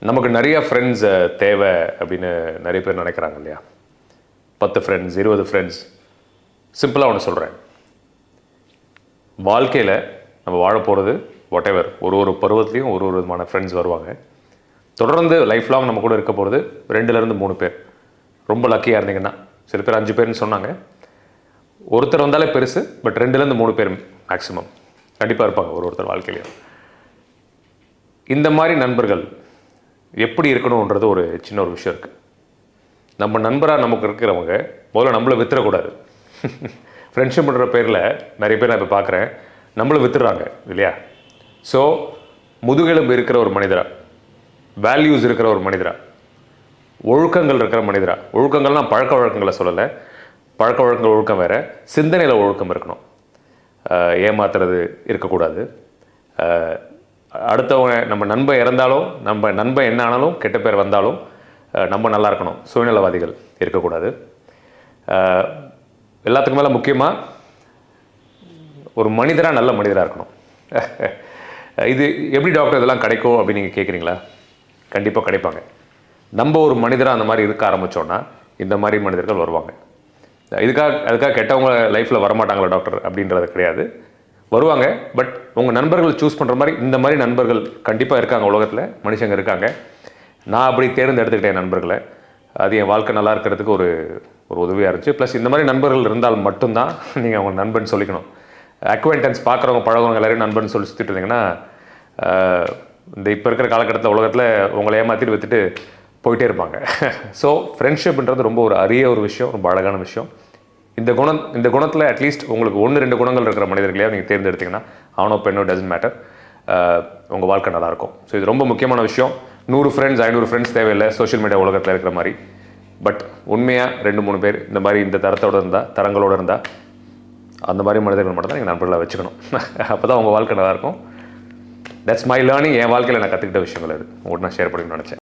நமக்கு நிறைய ஃப்ரெண்ட்ஸ் தேவை அப்படின்னு நிறைய பேர் நினைக்கிறாங்க இல்லையா? பத்து ஃப்ரெண்ட்ஸ் இருபது ஃப்ரெண்ட்ஸ் சிம்பிளாக ஒன்று சொல்கிறேன் வாழ்க்கையில் நம்ம வாழ போகிறது வாட் எவர் ஒரு ஒரு பருவத்துலேயும் ஒரு ஒரு விதமான ஃப்ரெண்ட்ஸ் வருவாங்க. தொடர்ந்து லைஃப் லாங் நம்ம கூட இருக்க போகிறது ரெண்டுலேருந்து மூணு பேர். ரொம்ப லக்கியாக இருந்தீங்கன்னா. சில பேர் அஞ்சு பேர்னு சொன்னாங்க. ஒருத்தர் வந்தாலே பெருசு பட் ரெண்டுலேருந்து மூணு பேர் மேக்ஸிமம் கண்டிப்பாக இருப்பாங்க ஒரு ஒருத்தர் வாழ்க்கையிலையும். இந்த மாதிரி நண்பர்கள் எப்படி இருக்கணுன்றது ஒரு சின்ன ஒரு விஷயம் இருக்குது நம்ம நண்பராக நமக்கு இருக்கிறவங்க முதல்ல நம்மளை வித்துறக்கூடாது. ஃப்ரெண்ட்ஷிப் பண்ணுற பேரில் நிறைய பேர் நான் இப்போ பார்க்குறேன் நம்மளை வித்துடுறாங்க இல்லையா? ஸோ முதுகெலும்பு இருக்கிற ஒரு மனிதரா வேல்யூஸ் இருக்கிற ஒரு மனிதரா ஒழுக்கங்கள் இருக்கிற மனிதரா ஒழுக்கங்கள்லாம் பழக்க வழக்கங்களை சொல்லலை. பழக்க வழக்கங்கள் ஒழுக்கம் வேறு சிந்தனையில் ஒழுக்கம் இருக்கணும். ஏமாத்துறது இருக்கக்கூடாது. அடுத்தவங்க நம்ம நண்பன் இறந்தாலும் நம்ம நண்பன் என்ன ஆனாலும் கெட்ட பேர் வந்தாலும் நம்ம நல்லா இருக்கணும். சுயநலவாதிகள் இருக்கக்கூடாது. எல்லாத்துக்கும் மேலே முக்கியமாக ஒரு மனிதராக நல்ல மனிதராக இருக்கணும். இது எப்படி டாக்டர் இதெல்லாம் கிடைக்கும் அப்படின்னு நீங்கள் கேட்குறீங்களா கண்டிப்பாக கிடைப்பாங்க. நம்ம ஒரு மனிதராக அந்த மாதிரி இருக்க ஆரம்பித்தோன்னா இந்த மாதிரி மனிதர்கள் வருவாங்க. இதுக்காக அதுக்காக கெட்டவங்க லைஃப்பில் வரமாட்டாங்களா டாக்டர் அப்படின்றது கிடையாது. வருவாங்க. பட் உங்கள் நண்பர்கள் சூஸ் பண்ணுற மாதிரி இந்த மாதிரி நண்பர்கள் கண்டிப்பாக இருக்காங்க உலகத்தில். மனுஷங்க இருக்காங்க. நான் அப்படி தேர்ந்தெடுத்துக்கிட்டேன் நண்பர்களை. அது என் வாழ்க்கை நல்லா இருக்கிறதுக்கு ஒரு ஒரு உதவியாக இருந்துச்சு. ப்ளஸ் இந்த மாதிரி நண்பர்கள் இருந்தால் மட்டும்தான் நீங்கள் அவங்க நண்பன் சொல்லிக்கணும். அக்வைண்டன்ஸ் பார்க்குறவங்க பழகுறவங்க எல்லாரையும் நண்பன் சொல்லி சுற்றிட்டு இருந்தீங்கன்னா இந்த இப்போ இருக்கிற காலகட்டத்தில் உலகத்தில் உங்களை ஏமாற்றிட்டு வித்துட்டு போயிட்டே இருப்பாங்க. ஸோ ஃப்ரெண்ட்ஷிப்ன்றது ரொம்ப ஒரு அரிய ஒரு விஷயம் ரொம்ப அழகான விஷயம். இந்த குணம் இந்த குணத்தில் அட்லீஸ்ட் உங்களுக்கு ஒன்று ரெண்டு குணங்கள் இருக்கிற மனிதர்களையாக நீங்கள் தேர்ந்தெடுத்தீங்கன்னா ஆனோ பெண்ணோ டசன்ட் மேட்டர் உங்கள் வாழ்க்கை நல்லாயிருக்கும். ஸோ இது ரொம்ப முக்கியமான விஷயம். நூறு ஃப்ரெண்ட்ஸ் ஐநூறு ஃப்ரெண்ட்ஸ் தேவையில்லை சோஷியல் மீடியா உலகத்தில் இருக்கிற மாதிரி. பட் உண்மையாக ரெண்டு மூணு பேர் இந்த மாதிரி இந்த தரத்தோடு இருந்தால் தரங்களோடு இருந்தால் அந்த மாதிரி மனிதர்கள் மட்டும் தான் நீங்கள் நண்பர்களை வச்சுக்கணும். அப்போ தான் உங்கள் வாழ்க்கை நல்லாயிருக்கும். தட்ஸ் மை லேர்னிங் என் வாழ்க்கையில் நான் கற்றுக்கிட்ட விஷயங்கள் அது. உங்கள்கிட்ட நான் ஷேர் பண்ணிக்கணும்னு நினச்சேன்.